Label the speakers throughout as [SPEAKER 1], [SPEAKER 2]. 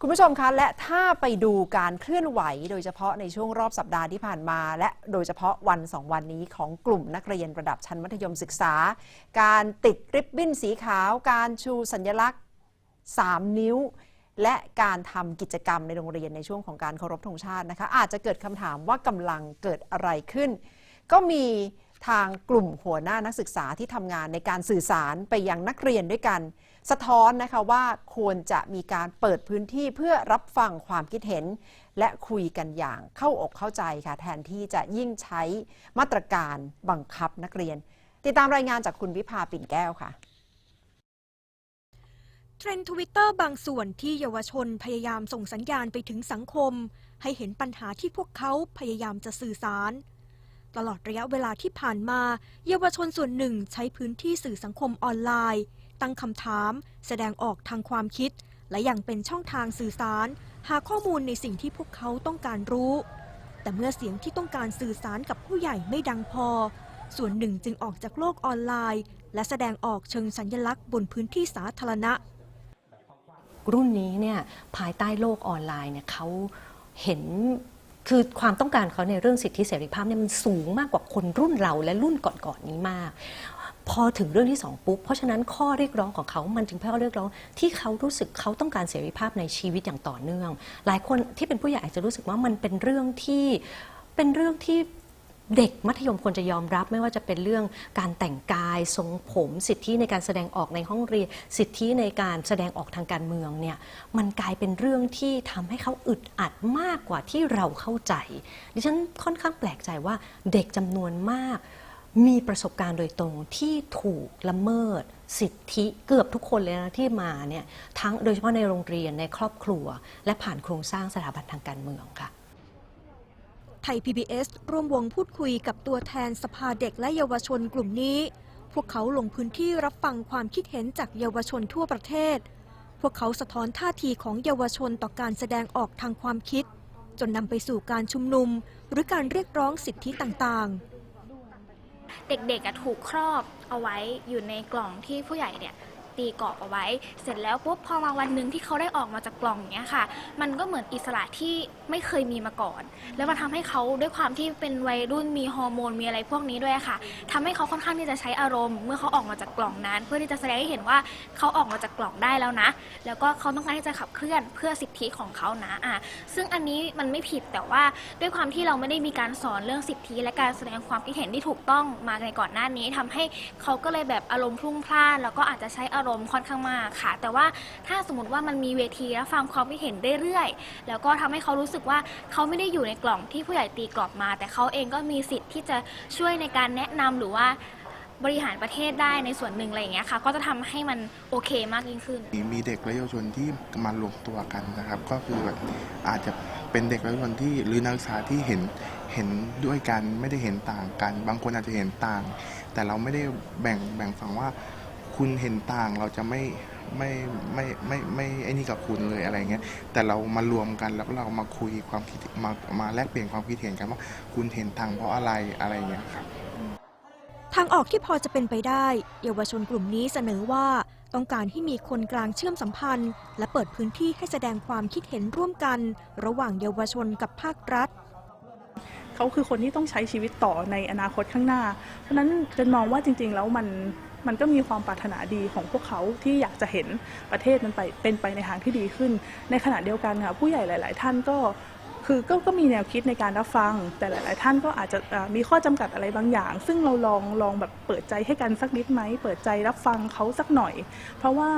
[SPEAKER 1] คุณผู้ชมคะและถ้าไปดูการเคลื่อนไหว โดยเฉพาะในช่วงรอบสัปดาห์ที่ผ่านมา และโดยเฉพาะวันสองวันนี้ของกลุ่มนักเรียนระดับชั้นมัธยมศึกษา การติดริบบิ้นสีขาว การชูสัญลักษณ์ 3 นิ้ว และการทำกิจกรรมในโรงเรียนในช่วงของการเคารพธงชาตินะคะ อาจจะเกิดคำถามว่ากำลังเกิดอะไรขึ้น ก็มี ทางกลุ่มหัวหน้านักศึกษาที่ทำงานในการสื่อสารไปยังนักเรียนด้วยกัน สะท้อนนะคะว่าควรจะมีการเปิดพื้นที่เพื่อรับฟังความคิดเห็น และคุยกันอย่างเข้าอกเข้าใจค่ะ แทนที่จะยิ่งใช้มาตรการบังคับนักเรียน ติดตามรายงานจากคุณวิภาปิ่นแก้วค่ะ
[SPEAKER 2] เทรนด์ทวิตเตอร์บางส่วนที่เยาวชนพยายามส่งสัญญาณไปถึงสังคม ให้เห็นปัญหาที่พวกเขาพยายามจะสื่อสาร ตลอดระยะเวลาที่ผ่านมา เยาวชนส่วนหนึ่งใช้พื้นที่สื่อสังคมออนไลน์ ตั้งคำถาม แสดงออกทางความคิด และยังเป็นช่องทางสื่อสาร หาข้อมูลในสิ่งที่พวกเขาต้องการรู้ แต่เมื่อเสียงที่ต้องการสื่อสารกับผู้ใหญ่ไม่ดังพอ ส่วนหนึ่งจึงออกจากโลกออนไลน์ และแสดงออกเชิงสัญลักษณ์บนพื้นที่สาธารณะ
[SPEAKER 3] รุ่นนี้เนี่ยภายใต้โลกออนไลน์เนี่ยเขาเห็น คือความต้องการเขาในเรื่องสิทธิเสรีภาพเนี่ยมันสูงมากกว่าคนรุ่นเราและรุ่นก่อนๆนี้มาก พอถึงเรื่องที่สองปุ๊บ เพราะฉะนั้นข้อเรียกร้องของเขา มันจึงเป็นข้อเรียกร้องที่เขารู้สึกเขาต้องการเสรีภาพในชีวิตอย่างต่อเนื่อง หลายคนที่เป็นผู้ใหญ่อาจจะรู้สึกว่ามันเป็นเรื่องที่เป็นเรื่องที่ เด็กมัธยมควรจะยอมรับไม่ว่าจะเป็นเรื่องการแต่งกายทรงผม สิทธิในการแสดงออกในห้องเรียน สิทธิในการแสดงออกทางการเมืองเนี่ยมันกลายเป็นเรื่องที่ทำให้เขาอึดอัดมากกว่าที่เราเข้าใจ ดิฉันค่อนข้างแปลกใจว่าเด็กจำนวนมาก มีประสบการณ์โดยตรงที่ถูกละเมิด สิทธิเกือบทุกคนเลยนะที่มาเนี่ยทั้งโดยเฉพาะในโรงเรียนในครอบครัว และผ่านโครงสร้างสถาบันทางการเมืองค่ะ
[SPEAKER 2] ไทย PBS ร่วมวงพูดคุยกับตัวแทนสภาเด็กและเยาวชนกลุ่มนี้ พวกเขาลงพื้นที่รับฟังความคิดเห็นจากเยาวชนทั่วประเทศ พวกเขาสะท้อนท่าทีของเยาวชนต่อการแสดงออกทางความคิด จนนำไปสู่การชุมนุม หรือการเรียกร้องสิทธิต่างๆ
[SPEAKER 4] เด็กๆถูกครอบเอาไว้อยู่ในกล่องที่ผู้ใหญ่เนี่ย ตีกรอบเอาไว้ เสร็จแล้วปุ๊บพอมาวันหนึ่งที่เขาได้ออกมาจากกล่องเนี้ยค่ะ มันก็เหมือนอิสระที่ไม่เคยมีมาก่อน แล้วมันทำให้เขาด้วยความที่เป็นวัยรุ่นมีฮอร์โมนมีอะไรพวกนี้ด้วยค่ะทำให้เขาค่อนข้างที่จะใช้อารมณ์ เมื่อเขาออกมาจากกล่องนั้น เพื่อที่จะแสดงให้เห็นว่าเขาออกมาจากกล่องได้แล้วนะ แล้วก็เขาต้องการที่จะขับเคลื่อนเพื่อสิทธิของเขานะอะซึ่งอันนี้มันไม่ผิดแต่ว่าด้วยความที่เราไม่ได้มีการสอนเรื่องสิทธิ และการแสดงความคิดเห็นที่ถูกต้องมาในก่อนหน้านี้ทำให้เขาก็เลยแบบอารมณ์พลุ่งพล่านแล้วก็อาจจะใช้อารมณ์ค่อนข้างมากค่ะ แต่ว่าถ้าสมมติว่ามันมีเวทีรับฟังความคิดเห็นเรื่อยๆ แล้วก็ทำให้เขารู้สึกว่าเขาไม่ได้อยู่ในกล่องที่ผู้ใหญ่ตีกรอบมา แต่เขาเองก็มีสิทธิ์ที่จะช่วยในการแนะนำหรือว่าบริหารประเทศได้ในส่วนหนึ่งอะไรอย่างเงี้ยค่ะก็จะทำให้มันโอเคมากยิ่งขึ้น
[SPEAKER 5] มีเด็กและเยาวชนที่มารวมตัวกันนะครับ ก็คือแบบอาจจะเป็นเด็กและเยาวชนที่หรือนักศึกษาที่เห็นเห็นด้วยกันไม่ได้เห็นต่างกัน บางคนอาจจะเห็นต่าง แต่เราไม่ได้แบ่งแบ่งฝั่งว่า คุณเห็นต่างเราจะไม่ไม่ไม่ไม่ไม่ไอ้นี่กับคุณเลยอะไรเงี้ยแต่เรามารวมกันแล้วเรามาคุยความคิดมามาแลกเปลี่ยนความคิดเห็นกันว่าคุณเห็นต่างเพราะอะไรอะไรเงี้ยครับ
[SPEAKER 2] ทางออกที่พอจะเป็นไปได้ เยาวชนกลุ่มนี้เสนอว่าต้องการให้มีคนกลางเชื่อมสัมพันธ์ และเปิดพื้นที่ให้แสดงความคิดเห็นร่วมกัน ระหว่างเยาวชนกับภาครัฐ
[SPEAKER 6] เขาคือคนที่ต้องใช้ชีวิตต่อในอนาคตข้างหน้า เพราะฉะนั้นเจนมองว่าจริง ๆ แล้วมันมันก็มีความปรารถนาดีของพวกเขาที่อยากจะเห็นประเทศมันไปเป็นไปในทางที่ดีขึ้น ในขณะเดียวกันค่ะผู้ใหญ่หลาย ๆ ท่านก็คือก็ก็มีแนวคิดในการรับฟัง แต่หลาย ๆ ท่านก็อาจจะมีข้อจำกัดอะไรบางอย่าง ซึ่งเราลองลองแบบเปิดใจให้กันสักนิดไหมเปิดใจรับฟังเขาสักหน่อย เพราะว่า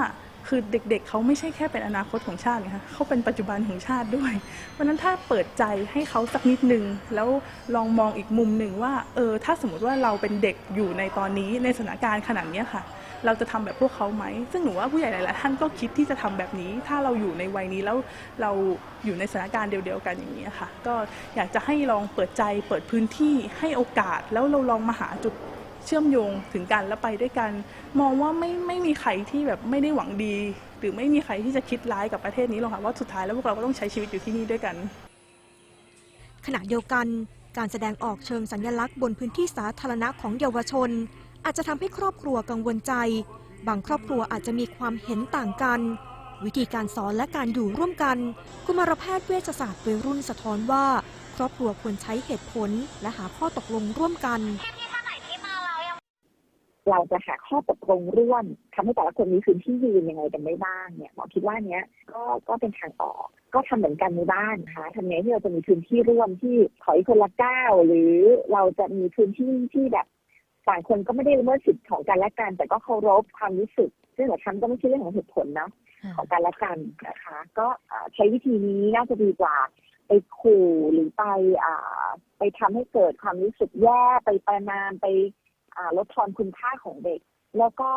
[SPEAKER 6] คือเด็กๆเขาไม่ใช่แค่เป็นอนาคตของชาตินะคะเขาเป็นปัจจุบันของชาติด้วย เพราะนั้นถ้าเปิดใจให้เขาสักนิดหนึ่งแล้วลองมองอีกมุมหนึ่งว่าเออถ้าสมมติว่าเราเป็นเด็กอยู่ในตอนนี้ในสถานการณ์ขนาดนี้ค่ะ เราจะทำแบบพวกเขาไหม ซึ่งหนูว่าผู้ใหญ่หลายๆท่านก็คิดที่จะทำแบบนี้ ถ้าเราอยู่ในวัยนี้แล้วเราอยู่ในสถานการณ์เดียวๆกันอย่างนี้ค่ะ ก็อยากจะให้ลองเปิดใจเปิดพื้นที่ให้โอกาสแล้วเราลองมาหาจุด เชื่อมโยงถึงกันแล้วไปด้วยกัน มองว่าไม่ไม่มีใครที่แบบไม่ได้หวังดี หรือไม่มีใครที่จะคิดร้ายกับประเทศนี้หรอกค่ะว่าสุดท้ายแล้วพวกเราก็ต้องใช้ชีวิตอยู่ที่นี่ด้วยกัน
[SPEAKER 2] ขณะเดียวกัน การแสดงออกเชิงสัญลักษณ์บนพื้นที่สาธารณะของเยาวชน อาจจะทำให้ครอบครัวกังวลใจ บางครอบครัวอาจจะมีความเห็นต่างกัน วิธีการสอนและการอยู่ร่วมกัน กุมารแพทย์เวชศาสตร์วัยรุ่นสะท้อนว่า ครอบครัวควรใช้เหตุผลและหาข้อตกลงร่วมกัน
[SPEAKER 7] เราจะหาข้อตกลงร่วมทำให้แต่ละคนมีพื้นที่ยืนยังไงกันได้บ้างเนี่ยหมอคิดว่าเนี้ยก็ก็เป็นทางออกก็ทำเหมือนกันในบ้านนะคะทำไงที่เราจะมีพื้นที่ร่วมที่ถอยคนละก้าวหรือเราจะมีพื้นที่ที่แบบต่างคนก็ไม่ได้ละเมิดสิทธิ์ของกันและกัน แต่ก็เคารพความรู้สึก ซึ่งหมอทำก็ไม่ใช่เรื่องของเหตุผลเนาะของกันและกันนะคะ ก็เอ่อใช้วิธีนี้น่าจะดีกว่าไปขู่หรือไปอ่าไปทำให้เกิดความรู้สึกแย่ไปประนามไปอ่า ลดทอนคุณค่าของเด็ก แล้วก็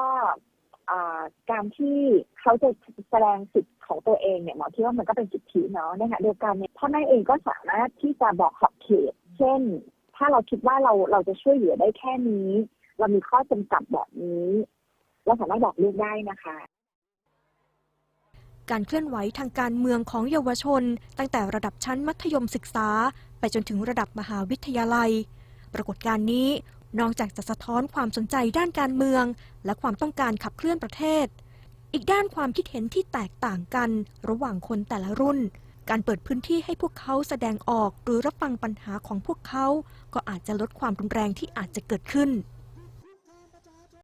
[SPEAKER 7] การที่เขาจะแสดงสิทธิ์ของตัวเองเนี่ยหมอคิดว่ามันก็เป็นสิทธิเนาะนะคะเดียวกันเนี่ยพ่อแม่เองก็สามารถที่จะบอกขอบเขต เช่น ถ้าเราคิดว่าเราเราจะช่วยเหลือได้แค่นี้ เรามีข้อจำกัดแบบนี้ เราสามารถบอกลูกได้นะคะ
[SPEAKER 2] การเคลื่อนไหวทางการเมืองของเยาวชน ตั้งแต่ระดับชั้นมัธยมศึกษา ไปจนถึงระดับมหาวิทยาลัย ปรากฏการณ์นี้ นอกจากจะสะท้อนความสนใจด้านการเมือง และความต้องการขับเคลื่อนประเทศ อีกด้านความคิดเห็นที่แตกต่างกันระหว่างคนแต่ละรุ่น การเปิดพื้นที่ให้พวกเขาแสดงออกหรือรับฟังปัญหาของพวกเขา ก็อาจจะลดความรุนแรงที่อาจจะเกิดขึ้น